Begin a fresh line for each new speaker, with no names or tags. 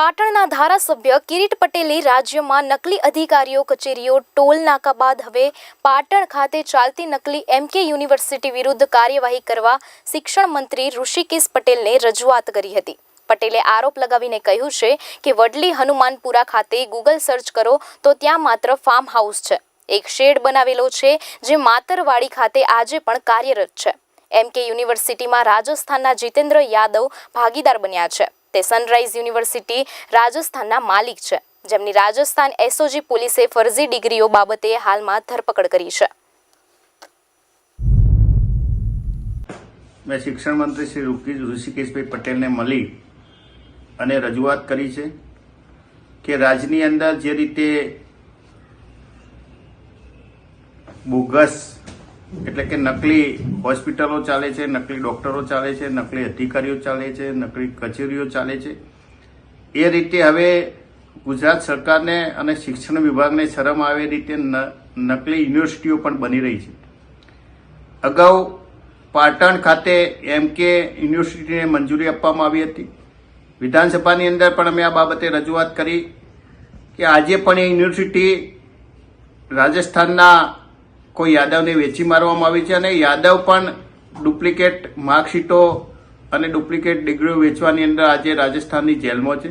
પાટણના ધારાસભ્ય કિરીટ પટેલે રાજ્યમાં નકલી અધિકારીઓ કચેરીઓ ટોલ નાકા બાદ હવે પાટણ ખાતે ચાલતી નકલી એમકે યુનિવર્સિટી વિરુદ્ધ કાર્યવાહી કરવા શિક્ષણ મંત્રી ઋષિકેશ પટેલને રજૂઆત કરી હતી. પટેલે આરોપ લગાવીને કહ્યું છે કે વડલી હનુમાનપુરા ખાતે ગૂગલ સર્ચ કરો તો ત્યાં માત્ર ફાર્મ હાઉસ છે. એક શેડ બનાવેલો છે જે માતરવાડી ખાતે આજે પણ કાર્યરત છે. એમકે યુનિવર્સિટીમાં રાજસ્થાનના જીતેન્દ્ર યાદવ ભાગીદાર બન્યા છે. તે સનરાઈઝ યુનિવર્સિટી રાજસ્થાનના માલિક છે. જેમની રાજસ્થાન એસઓજી પોલીસે ફરજી ડિગ્રીઓ બાબતે હાલમાં ધરપકડ કરી છે.
મેં શિક્ષણ મંત્રી શ્રી ઋષિ- ઋષિકેશભાઈ પટેલને મળી અને રજૂઆત કરી છે કે રાજ્યની અંદર જે રીતે બોગસ એટલે કે નકલી હોસ્પિટલો ચાલે છે, નકલી ડોક્ટરો ચાલે છે, નકલી અધિકારીઓ ચાલે છે, નકલી કચેરીઓ ચાલે છે. એ રીતે હવે ગુજરાત સરકારને અને શિક્ષણ વિભાગને શરમ આવે રીતે નકલી યુનિવર્સિટીઓ પણ બની રહી છે. અગાઉ પાટણ ખાતે એમ કે યુનિવર્સિટીને મંજૂરી આપવામાં આવી હતી. વિધાનસભાની અંદર પણ અમે આ બાબતે રજૂઆત કરી કે આજે પણ એ યુનિવર્સિટી રાજસ્થાનના કોઈ યાદવને વેચી મારવામાં આવી છે અને યાદવ પણ ડુપ્લિકેટ માર્કશીટો અને ડુપ્લિકેટ ડિગ્રીઓ વેચવાની અંદર આજે રાજસ્થાનની જેલમાં છે.